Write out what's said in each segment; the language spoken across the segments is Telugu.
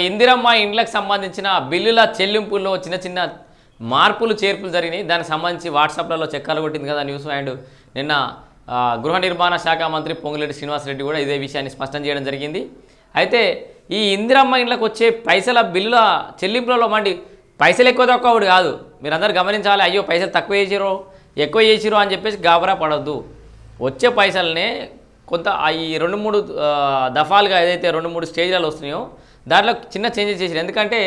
ఇందిరమ్మ ఇండ్లకు సంబంధించిన బిల్లుల చెల్లింపుల్లో చిన్న చిన్న మార్పులు చేర్పులు జరిగినాయి. దానికి సంబంధించి వాట్సాప్లలో చెక్కాలు కొట్టింది కదా న్యూస్ అండ్ నిన్న గృహ నిర్మాణ శాఖ మంత్రి పొంగులేటి శ్రీనివాసరెడ్డి కూడా ఇదే విషయాన్ని స్పష్టం చేయడం జరిగింది. అయితే ఈ ఇందిరమ్మ ఇండ్లకు వచ్చే పైసల బిల్లుల చెల్లింపులలో మండి పైసలు ఎక్కువ తక్కువ కాదు. మీరందరూ గమనించాలి అయ్యో పైసలు తక్కువ చేసిరో ఎక్కువ చేసిరో అని చెప్పేసి గాబరా పడద్దు. వచ్చే పైసలనే కొంత ఈ రెండు మూడు దఫాలుగా ఏదైతే రెండు మూడు స్టేజ్లలో వస్తున్నాయో దాంట్లో చిన్న చేంజెస్ చేసారు ఎందుకంటే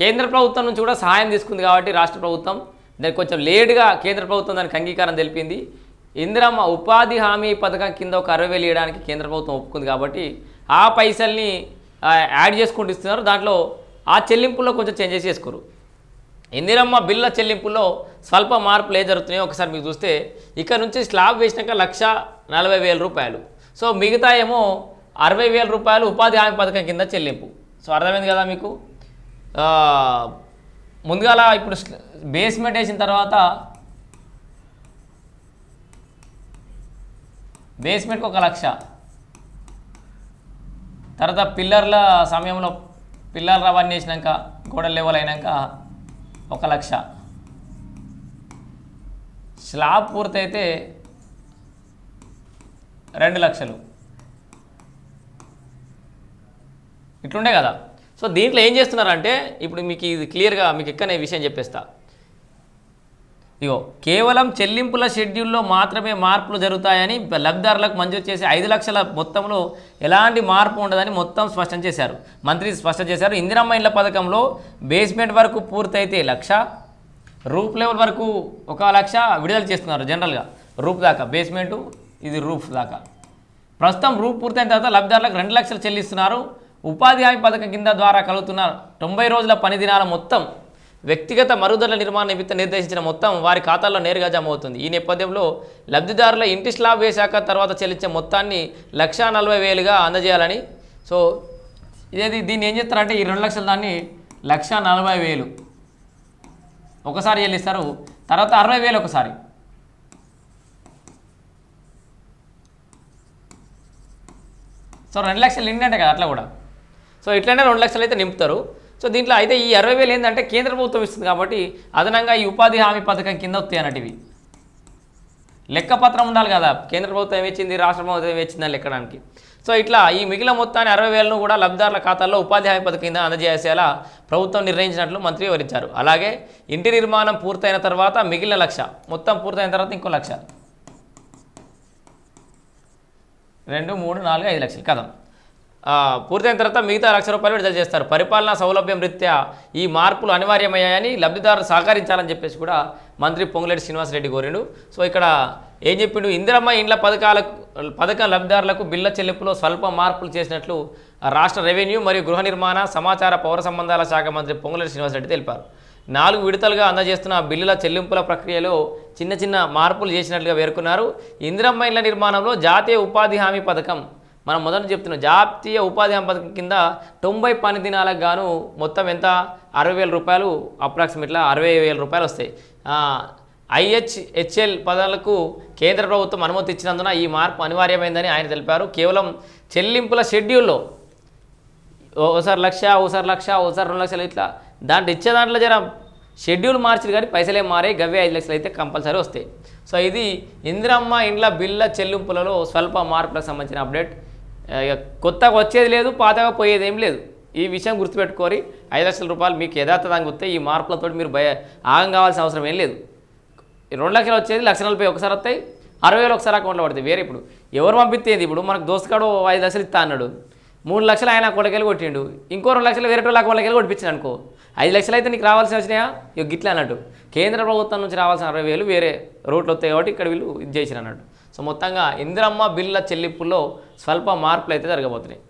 కేంద్ర ప్రభుత్వం నుంచి కూడా సహాయం తీసుకుంది కాబట్టి రాష్ట్ర ప్రభుత్వం. దానికి కొంచెం లేటుగా కేంద్ర ప్రభుత్వం దానికి అంగీకారం తెలిపింది. ఇందిరమ్మ ఉపాధి హామీ పథకం కింద ఒక అరవై వేలు ఇవ్వడానికి కేంద్ర ప్రభుత్వం ఒప్పుకుంది కాబట్టి ఆ పైసల్ని యాడ్ చేసుకుంటూ ఇస్తున్నారు. దాంట్లో ఆ చెల్లింపుల్లో కొంచెం చేంజెస్ చేసుకోరు. ఇందిరమ్మ బిల్ల చెల్లింపుల్లో స్వల్ప మార్పులు ఏ జరుగుతున్నాయో ఒకసారి మీకు చూస్తే ఇక్కడ నుంచి స్లాబ్ వేసినాక లక్ష నలభై వేల రూపాయలు. సో మిగతా ఏమో అరవై వేల రూపాయలు ఉపాధి హామీ పథకం కింద చెల్లింపు. సో అర్థమైంది కదా మీకు? ఆ, ముందుగాల ఇప్పుడు బేస్మెంట్ వేసిన తర్వాత బేస్మెంట్కి ఒక లక్ష. తర్వాత పిల్లర్ల సమయంలో పిల్లర్లు అవన్నీ వేసినాక గోడ లెవెల్ అయినాక ఒక లక్ష. స్లాబ్ పూర్తయితే రెండు లక్షలు. ఇట్లుండే కదా. సో దీంట్లో ఏం చేస్తున్నారంటే ఇప్పుడు మీకు ఇది క్లియర్గా మీకు ఎక్కనే విషయం చెప్పేస్తా. ఇగో కేవలం చెల్లింపుల షెడ్యూల్లో మాత్రమే మార్పులు జరుగుతాయని లబ్ధిదారులకు మంజూరు చేసే ఐదు లక్షల మొత్తంలో ఎలాంటి మార్పు ఉండదని మొత్తం స్పష్టం చేశారు. మంత్రి స్పష్టం చేశారు. ఇందిరమ్మ ఇండ్ల పథకంలో బేస్మెంట్ వరకు పూర్తయితే లక్ష రూఫ్ లెవెల్ వరకు ఒక లక్ష విడుదల చేస్తున్నారు జనరల్గా. రూఫ్ దాకా బేస్మెంటు ఇది రూఫ్ దాకా. ప్రస్తుతం రూఫ్ పూర్తయిన తర్వాత లబ్ధిదారులకు రెండు లక్షలు చెల్లిస్తున్నారు. ఉపాధి హామీ పథకం కింద ద్వారా కలుగుతున్న తొంభై రోజుల పని దినాల మొత్తం వ్యక్తిగత మరుగుదొడ్ల నిర్మాణ నిమిత్తం నిర్దేశించిన మొత్తం వారి ఖాతాల్లో నేరుగా జమ అవుతుంది. ఈ నేపథ్యంలో లబ్ధిదారుల ఇంటి స్లాబ్ వేశాక తర్వాత చెల్లించే మొత్తాన్ని లక్షా నలభై వేలుగా అందజేయాలని. సో ఇదేది దీన్ని ఏం చేస్తారంటే ఈ రెండు లక్షల దాన్ని లక్ష నలభై వేలు ఒకసారి చెల్లిస్తారు తర్వాత అరవై వేలు ఒకసారి. సో రెండు లక్షలు నిండంటే కదా అట్లా కూడా. సో ఇట్లనే రెండు లక్షలు అయితే నింపుతారు. సో దీంట్లో అయితే ఈ అరవై వేలు ఏంటంటే కేంద్ర ప్రభుత్వం ఇస్తుంది కాబట్టి అదనంగా ఈ ఉపాధి హామీ పథకం కింద వస్తాయి అన్నట్టు ఇవి లెక్కపత్రం ఉండాలి కదా. కేంద్ర ప్రభుత్వం ఏమిచ్చింది? రాష్ట్ర ప్రభుత్వం ఏమిచ్చిందని లెక్కడానికి. సో ఇట్లా ఈ మిగిలిన మొత్తాన్ని అరవై వేలను కూడా లబ్ధిదారుల ఖాతాల్లో ఉపాధి హామీ పథకం కింద అందజేసేలా ప్రభుత్వం నిర్ణయించినట్లు మంత్రి వివరించారు. అలాగే ఇంటి నిర్మాణం పూర్తయిన తర్వాత మిగిలిన లక్ష. మొత్తం పూర్తయిన తర్వాత ఇంకో లక్ష. రెండు మూడు నాలుగు ఐదు లక్షలు. కదా పూర్తయిన తర్వాత మిగతా లక్ష రూపాయలు విడుదల చేస్తారు. పరిపాలనా సౌలభ్యం రీత్యా ఈ మార్పులు అనివార్యమయ్యాయని లబ్ధిదారులు సహకరించాలని చెప్పేసి కూడా మంత్రి పొంగులేటి శ్రీనివాసరెడ్డి కోరిండు. సో ఇక్కడ ఏం చెప్పిండు? ఇందిరమ్మ ఇండ్ల పథకాలకు పథకం లబ్ధిదారులకు బిల్ల చెల్లింపులో స్వల్ప మార్పులు చేసినట్లు రాష్ట్ర రెవెన్యూ మరియు గృహ నిర్మాణ సమాచార పౌర సంబంధాల శాఖ మంత్రి పొంగులేటి శ్రీనివాసరెడ్డి తెలిపారు. నాలుగు విడతలుగా అందజేస్తున్న బిల్లుల చెల్లింపుల ప్రక్రియలో చిన్న చిన్న మార్పులు చేసినట్లుగా పేర్కొన్నారు. ఇందిరమ్మ ఇళ్ళ నిర్మాణంలో జాతీయ ఉపాధి హామీ పథకం మనం మొదట చెప్తున్నాం జాతీయ ఉపాధి హామీ పథకం కింద తొంభై పని దినాలకు గాను మొత్తం ఎంత? అరవై వేల రూపాయలు అప్రాక్సిమేట్గా అరవై వేల రూపాయలు వస్తాయి. ఐహెచ్హెచ్ఎల్ పదాలకు కేంద్ర ప్రభుత్వం అనుమతి ఇచ్చినందున ఈ మార్పు అనివార్యమైందని ఆయన తెలిపారు. కేవలం చెల్లింపుల షెడ్యూల్లో ఓసారి లక్ష ఓసారి లక్ష ఓసారి రెండు లక్షలు ఇట్లా దాంట్లో ఇచ్చే దాంట్లో జర షెడ్యూల్ మార్చిరు కానీ పైసలే మారే గవ్వే ఐదు లక్షలు అయితే కంపల్సరీ వస్తాయి. సో ఇది ఇందిరమ్మ ఇండ్ల బిల్ల చెల్లింపులలో స్వల్ప మార్పులకు సంబంధించిన అప్డేట్. ఇక కొత్తగా వచ్చేది లేదు పాతగా పోయేది ఏం లేదు. ఈ విషయం గుర్తుపెట్టుకోరి ఐదు లక్షల రూపాయలు మీకు యథార్థంగా వస్తే ఈ మార్పులతో మీరు భయ ఆగం కావాల్సిన అవసరం ఏం లేదు. ఈ రెండు లక్షలు వచ్చేది లక్ష నలభై ఒకసారి వస్తాయి అరవై వేలు ఒకసారి అకౌంట్లో పడతాయి. వేరే ఇప్పుడు ఎవరు పంపిస్తేది ఇప్పుడు మనకు దోస్తగాడు ఐదు లక్షలు ఇస్తా అన్నాడు. మూడు లక్షలు ఆయన కొడకెళ్ళి కొట్టిండు. ఇంకో రెండు లక్షలు వేరే వాళ్ళకి అకౌంట్లోకి కొట్టించాను అనుకో. ఐదు లక్షలు అయితే నీకు రావాల్సిన వచ్చినాయా ఇక గిట్లా అన్నట్టు. కేంద్ర ప్రభుత్వం నుంచి రావాల్సిన అరవై వేలు వేరే రోడ్లు వస్తాయి కాబట్టి ఇక్కడ వీళ్ళు ఇది చేసిరు అన్నట్టు. సో మొత్తంగా ఇందిరమ్మ బిల్ల చెల్లింపుల్లో స్వల్ప మార్పులు అయితే జరగబోతున్నాయి.